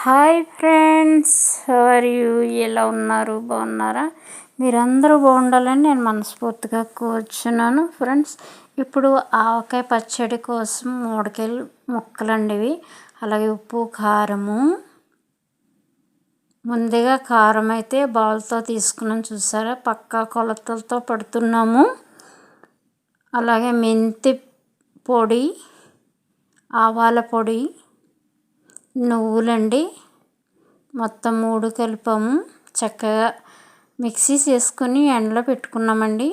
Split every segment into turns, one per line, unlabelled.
Hi friends ever you ఎలా ఉన్నారు? బాగున్నారా? మీరందరూ బాగుండాలని నేను మనస్ఫూర్తిగా కూర్చున్నాను ఫ్రెండ్స్. ఇప్పుడు ఆవకాయ పచ్చడి కోసం మూడకాయలు ముక్కలండి ఇవి అలాగే ఉప్పు కారము. ముందుగా కారం అయితే బాల్తో తీసుకున్నాం చూసారా? పక్కా కొలతలతో పడుతున్నాము. అలాగే మెంతి పొడి ఆవాల పొడి నువ్వులండి. మొత్తం మూడు కలిపాము. చక్కగా మిక్సీ చేసుకుని ఎండలో పెట్టుకున్నామండి.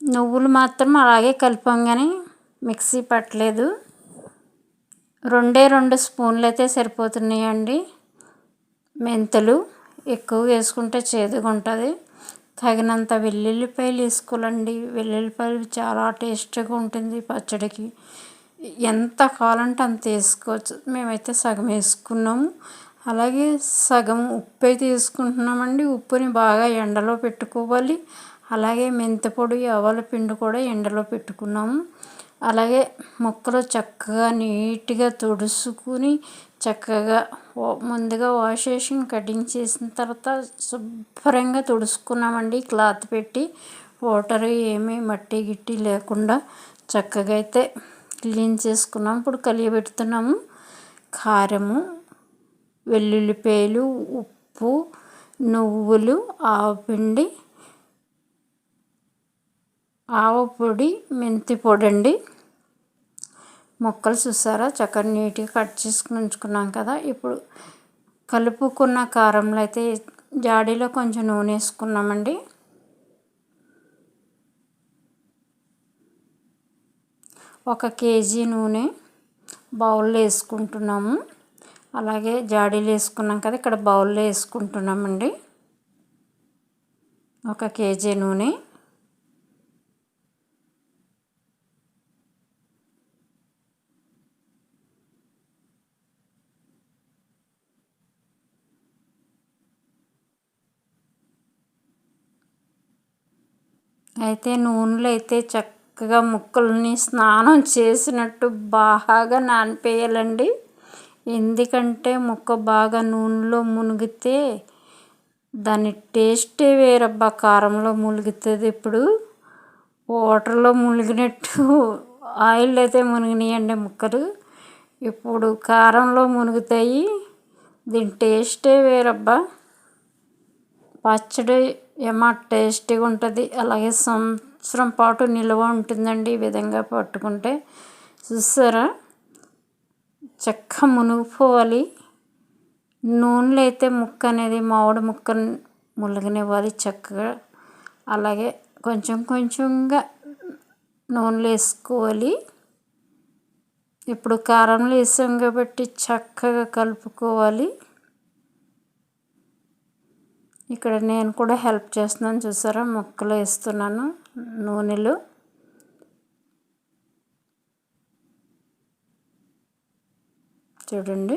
నువ్వులు మాత్రం అలాగే కలిపాం కానీ మిక్సీ పట్టలేదు. రెండే రెండు స్పూన్లు అయితే సరిపోతున్నాయండి. మెంతులు ఎక్కువ వేసుకుంటే చేదుగా ఉంటుంది తగినంత వెల్లుల్లిపాయలు వేసుకోవాలండి. వెల్లుల్లిపాయలు చాలా టేస్టీగా ఉంటుంది పచ్చడికి. ఎంత కావాలంటే అంత వేసుకోవచ్చు. మేమైతే సగం వేసుకున్నాము. అలాగే సగం ఉప్పు అయితే వేసుకుంటున్నామండి ఉప్పుని బాగా ఎండలో పెట్టుకోవాలి. అలాగే మెంతిపొడి ఆవాల పిండి కూడా ఎండలో పెట్టుకున్నాము. అలాగే మొక్కలు చక్కగా నీట్గా తుడుచుకుని చక్కగా ముందుగా వాష్ చేసి కటింగ్ చేసిన తర్వాత శుభ్రంగా తుడుచుకున్నామండి. క్లాత్ పెట్టి వాటర్ ఏమీ మట్టి గిట్టి లేకుండా చక్కగా అయితే క్లీన్ చేసుకున్నాం. ఇప్పుడు కలియబెడుతున్నాము. కారము వెల్లుల్లిపాయలు ఉప్పు నువ్వులు ఆవపిండి ఆవపొడి మెంతి పొడి అండి మొక్కలు చూసారా? చక్కగా నీట్గా కట్ చేసుకుని ఉంచుకున్నాం కదా. ఇప్పుడు కలుపుకున్న కారంలో అయితే జాడీలో కొంచెం నూనె వేసుకున్నామండి. ఒక కేజీ నూనె బౌల్లో వేసుకుంటున్నాము. అలాగే జాడీలు వేసుకున్నాం కదా ఇక్కడ బౌల్లో వేసుకుంటున్నామండి. ఒక కేజీ నూనె. అయితే నూనెలో అయితే చక్క చక్కగా ముక్కల్ని స్నానం చేసినట్టు బాగా నానిపేయాలండి. ఎందుకంటే ముక్క బాగా నూనెలో మునిగితే దాని టేస్టే వేరబ్బా. కారంలో మునిగుతుంది ఇప్పుడు. వాటర్లో మునిగినట్టు ఆయిల్ అయితే మునిగినాయండి ముక్కలు. ఇప్పుడు కారంలో మునుగుతాయి. దీని టేస్టే వేరబ్బా. పచ్చడి ఏమో టేస్టీగా ఉంటుంది అలాగే సంవత్సరం పాటు నిల్వ ఉంటుందండి ఈ విధంగా పట్టుకుంటే. చూసారా? చెక్క మునిగిపోవాలి. నూనెలో అయితే ముక్క అనేది మామిడి ముక్క ములగనివ్వాలి చక్కగా. అలాగే కొంచెం కొంచెంగా నూనెలో వేసుకోవాలి. ఇప్పుడు కారంలో వేసాం కాబట్టి చక్కగా కలుపుకోవాలి. ఇక్కడ నేను కూడా హెల్ప్ చేస్తున్నాను. చూసారా? ముక్కలు వేస్తున్నాను. నూనెలు. చూడండి.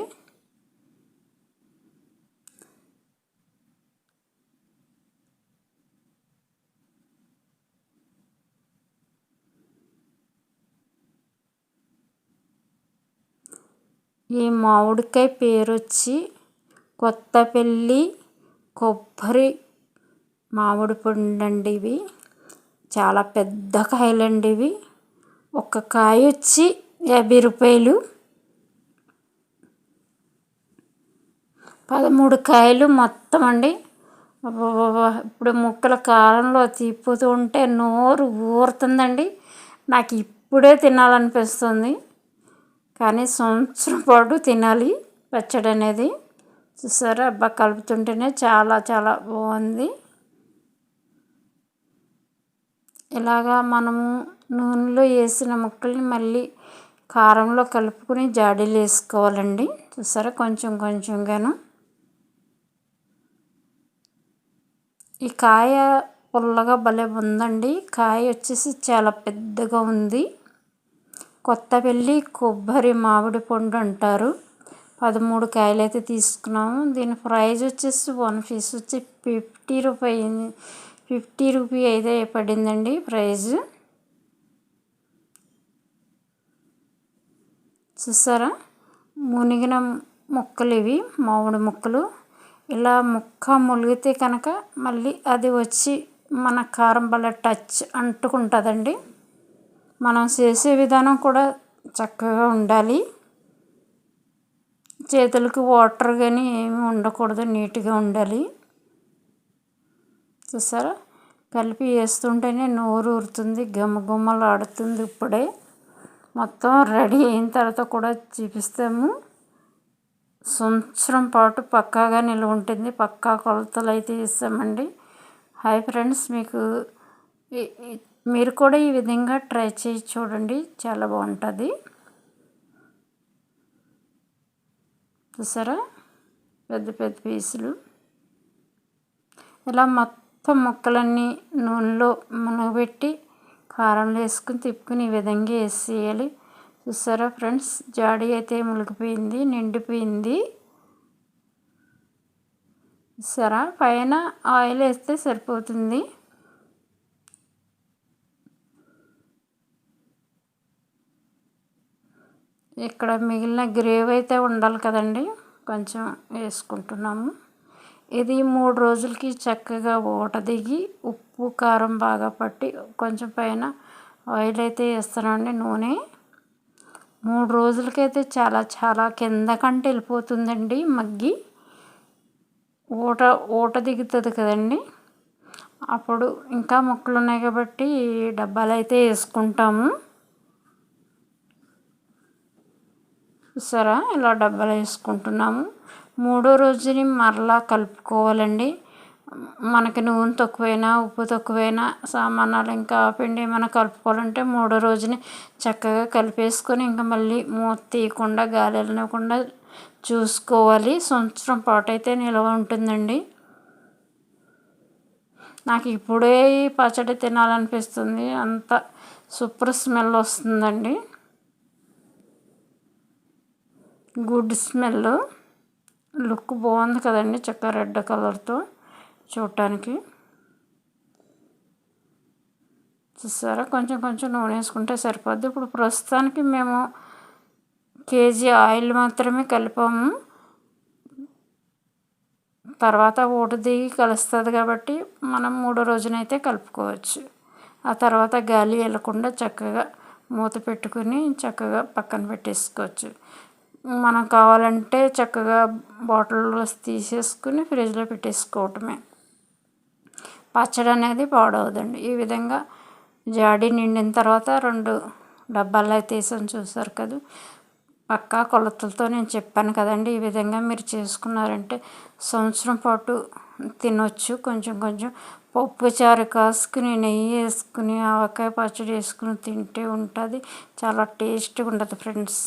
ఈ మామిడికాయ పేరు వచ్చి కొత్తపల్లి కొబ్బరి మామిడి పండు ఇవి. చాలా పెద్ద కాయలండి ఇవి. ఒక కాయ వచ్చి యాభై రూపాయలు. పదమూడు కాయలు మొత్తం అండి. ఇప్పుడు ముక్కల కాలంలో తిప్పుతూ ఉంటే నోరు ఊరుతుందండి. నాకు ఇప్పుడే తినాలనిపిస్తుంది. కానీ సంవత్సరం పాటు తినాలి పచ్చడి అనేది చూసారా? అబ్బా కలుపుతుంటేనే చాలా చాలా బాగుంది. ఇలాగా మనము నూనెలో వేసిన ముక్కల్ని మళ్ళీ కారంలో కలుపుకొని జాడీలు వేసుకోవాలండి. చూసారా? కొంచెం కొంచెంగాను. ఈ కాయ పుల్లగా భలే ఉందండి. కాయ వచ్చేసి చాలా పెద్దగా ఉంది. కొత్త పెళ్ళి కొబ్బరి మామిడి పండు అంటారు. పదమూడు కాయలు అయితే తీసుకున్నాము. దీని ప్రైజ్ వచ్చేసి వన్ పీస్ వచ్చి ఫిఫ్టీ రూపాయి ఫిఫ్టీ రూపీ అయితే పడిందండి ప్రైజ్. చూసారా? మునిగిన ముక్కలు ఇవి మామిడి ముక్కలు. ఇలా ముక్క ములిగితే కనుక మళ్ళీ అది వచ్చి మన కారం బల్ల టచ్ అంటుకుంటుందండి. మనం చేసే విధానం కూడా చక్కగా ఉండాలి. చేతులకు వాటర్ కానీ ఏమి ఉండకూడదు నీట్గా ఉండాలి. చూసారా? కలిపి వేస్తుంటేనే నోరు ఊరుతుంది ఆడుతుంది ఇప్పుడే. మొత్తం రెడీ అయిన తర్వాత కూడా చూపిస్తాము. సంవత్సరం పాటు పక్కాగా నిల్వ ఉంటుంది. పక్కా కొలతలు అయితే ఇస్తామండి హాయ్ ఫ్రెండ్స్ మీకు మీరు కూడా ఈ విధంగా ట్రై చేసి చూడండి. చాలా బాగుంటుంది. చూసారా? పెద్ద పెద్ద పీసులు. ఇలా మొత్తం మొత్తం ముక్కలన్నీ నూనెలో మునగబెట్టి కారంలో వేసుకుని తిప్పుకుని ఈ విధంగా వేసేయాలి. చూసారా ఫ్రెండ్స్? జాడీ అయితే మునిగిపోయింది నిండిపోయింది. చూసారా? పైన ఆయిల్ వేస్తే సరిపోతుంది. ఇక్కడ మిగిలిన గ్రేవ్ అయితే ఉండాలి కదండి. కొంచెం వేసుకుంటున్నాము. ఇది మూడు రోజులకి చక్కగా ఊట దిగి ఉప్పు కారం బాగా పట్టి కొంచెం పైన ఆయిల్ అయితే వేస్తానండి నూనె. మూడు రోజులకైతే చాలా చాలా కింద కంటే వెళ్ళిపోతుందండి మగ్గి. ఊట ఊట దిగుతుంది కదండి. అప్పుడు ఇంకా మొక్కలు ఉన్నాయి కాబట్టి డబ్బాలు అయితే వేసుకుంటాము. చూసారా? ఇలా డబ్బాలు వేసుకుంటున్నాము. మూడో రోజుని మరలా కలుపుకోవాలండి. మనకి నూనె తక్కువైనా ఉప్పు తక్కువైనా సామానాలు ఇంకా పిండి ఏమైనా కలుపుకోవాలంటే మూడో రోజుని చక్కగా కలిపేసుకొని ఇంకా మళ్ళీ మూత తీయకుండా గాలి వెళ్ళకుండా చూసుకోవాలి. సంవత్సరం పాటు అయితే నిల్వ ఉంటుందండి. నాకు ఇప్పుడే పచ్చడి తినాలనిపిస్తుంది. అంత సూపర్ స్మెల్ వస్తుందండి. Good smell. లుక్ బాగుంది కదండి చక్కగా రెడ్ కలర్తో చూడటానికి. చూసారా? కొంచెం కొంచెం నూనె వేసుకుంటే సరిపోద్ది. ఇప్పుడు ప్రస్తుతానికి మేము కేజీ ఆయిల్ మాత్రమే కలిపాము. తర్వాత ఊట దిగి కలుస్తుంది కాబట్టి మనం మూడో రోజునైతే కలుపుకోవచ్చు. ఆ తర్వాత గాలి వెళ్ళకుండా చక్కగా మూత పెట్టుకుని చక్కగా పక్కన పెట్టేసుకోవచ్చు. మనం కావాలంటే చక్కగా బాటిల్లో తీసేసుకుని ఫ్రిడ్జ్లో పెట్టేసుకోవటమే. పచ్చడి అనేది పాడవదండి. ఈ విధంగా జాడీ నిండిన తర్వాత రెండు డబ్బాలు అయితే వేసాను చూసారు కదా. పక్కా కొలతలతో నేను చెప్పాను కదండి ఈ విధంగా మీరు చేసుకున్నారంటే సంవత్సరం పాటు తినొచ్చు. కొంచెం కొంచెం పప్పు చారు కాసుకుని నెయ్యి వేసుకుని ఆవకాయ పచ్చడి వేసుకుని తింటే ఉంటుంది. చాలా టేస్ట్గా ఉంటుంది ఫ్రెండ్స్.